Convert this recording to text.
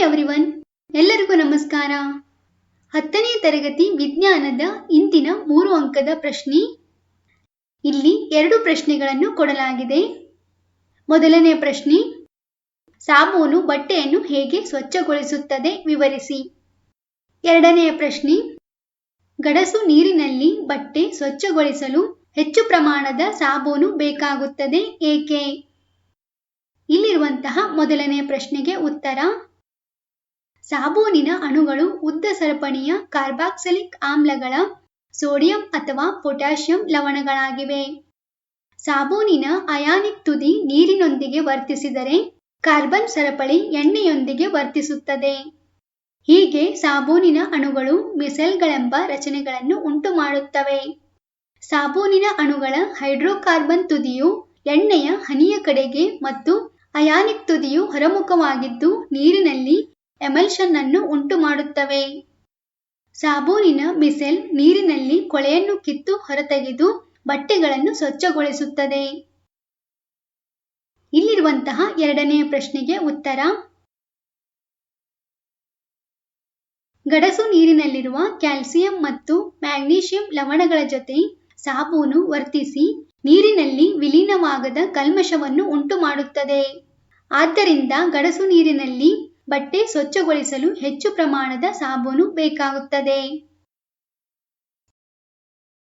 Hi everyone ಎಲ್ಲರಿಗೂ ನಮಸ್ಕಾರ. ಹತ್ತನೇ ತರಗತಿ ವಿಜ್ಞಾನದ ಇಂದಿನ ಮೂರು ಅಂಕದ ಪ್ರಶ್ನೆ. ಇಲ್ಲಿ ಎರಡು ಪ್ರಶ್ನೆಗಳನ್ನು ಕೊಡಲಾಗಿದೆ. ಮೊದಲನೇ ಪ್ರಶ್ನೆ, ಸಾಬೂನು ಬಟ್ಟೆಯನ್ನು ಹೇಗೆ ಸ್ವಚ್ಛಗೊಳಿಸುತ್ತದೆ ವಿವರಿಸಿ. ಎರಡನೆಯ ಪ್ರಶ್ನೆ, ಗಡಸು ನೀರಿನಲ್ಲಿ ಬಟ್ಟೆ ಸ್ವಚ್ಛಗೊಳಿಸಲು ಹೆಚ್ಚು ಪ್ರಮಾಣದ ಸಾಬೂನು ಬೇಕಾಗುತ್ತದೆ ಏಕೆ? ಇಲ್ಲಿರುವಂತಹ ಮೊದಲನೆಯ ಪ್ರಶ್ನೆಗೆ ಉತ್ತರ ಸಾಬೂನಿನ ಅಣುಗಳು, ಉದ್ದ ಸರಪಣಿಯ ಕಾರ್ಬಾಕ್ಸಿಲಿಕ್ ಆಮ್ಲಗಳ, ಸೋಡಿಯಂ ಅಥವಾ ಪೊಟ್ಯಾಷಿಯಂ ಲವಣಗಳಾಗಿವೆ. ಸಾಬೂನಿನ ಅಯಾನಿಕ್ ತುದಿ ನೀರಿನೊಂದಿಗೆ ವರ್ತಿಸಿದರೆ ಕಾರ್ಬನ್ ಸರಪಳಿ ಎಣ್ಣೆಯೊಂದಿಗೆ ವರ್ತಿಸುತ್ತದೆ. ಹೀಗೆ ಸಾಬೂನಿನ ಅಣುಗಳು ಮಿಸೈಲ್ಗಳೆಂಬ ರಚನೆಗಳನ್ನು ಉಂಟು ಮಾಡುತ್ತವೆ ಸಾಬೂನಿನ ಅಣುಗಳ ಹೈಡ್ರೋಕಾರ್ಬನ್ ತುದಿಯು ಎಣ್ಣೆಯ ಹನಿಯ ಕಡೆಗೆ ಮತ್ತು ಅಯಾನಿಕ್ ತುದಿಯು ಹೊರಮುಖವಾಗಿದ್ದು ನೀರಿನಲ್ಲಿ ಎಮಲ್ಷನ್ ಅನ್ನು ಉಂಟು ಮಾಡುತ್ತವೆ ಸಾಬೂನಿನ ಮಿಸೆಲ್ ನೀರಿನಲ್ಲಿ ಕೊಳೆಯನ್ನು ಕಿತ್ತು ಹೊರತೆಗೆದು ಬಟ್ಟೆಗಳನ್ನು ಸ್ವಚ್ಛಗೊಳಿಸುತ್ತದೆ. ಇಲ್ಲಿರುವಂತಹ ಎರಡನೆಯ ಪ್ರಶ್ನೆಗೆ ಉತ್ತರ. ಗಡಸು ನೀರಿನಲ್ಲಿರುವ ಕ್ಯಾಲ್ಸಿಯಂ ಮತ್ತು ಮ್ಯಾಗ್ನೀಷಿಯಂ ಲವಣಗಳ ಜೊತೆ ಸಾಬೂನು ವರ್ತಿಸಿ ನೀರಿನಲ್ಲಿ ವಿಲೀನವಾಗದ ಕಲ್ಮಶವನ್ನು ಉಂಟುಮಾಡುತ್ತದೆ. ಆದ್ದರಿಂದ ಗಡಸು ನೀರಿನಲ್ಲಿ ಬಟ್ಟೆ ಸ್ವಚ್ಛಗೊಳಿಸಲು ಹೆಚ್ಚು ಪ್ರಮಾಣದ ಸಾಬೂನು ಬೇಕಾಗುತ್ತದೆ.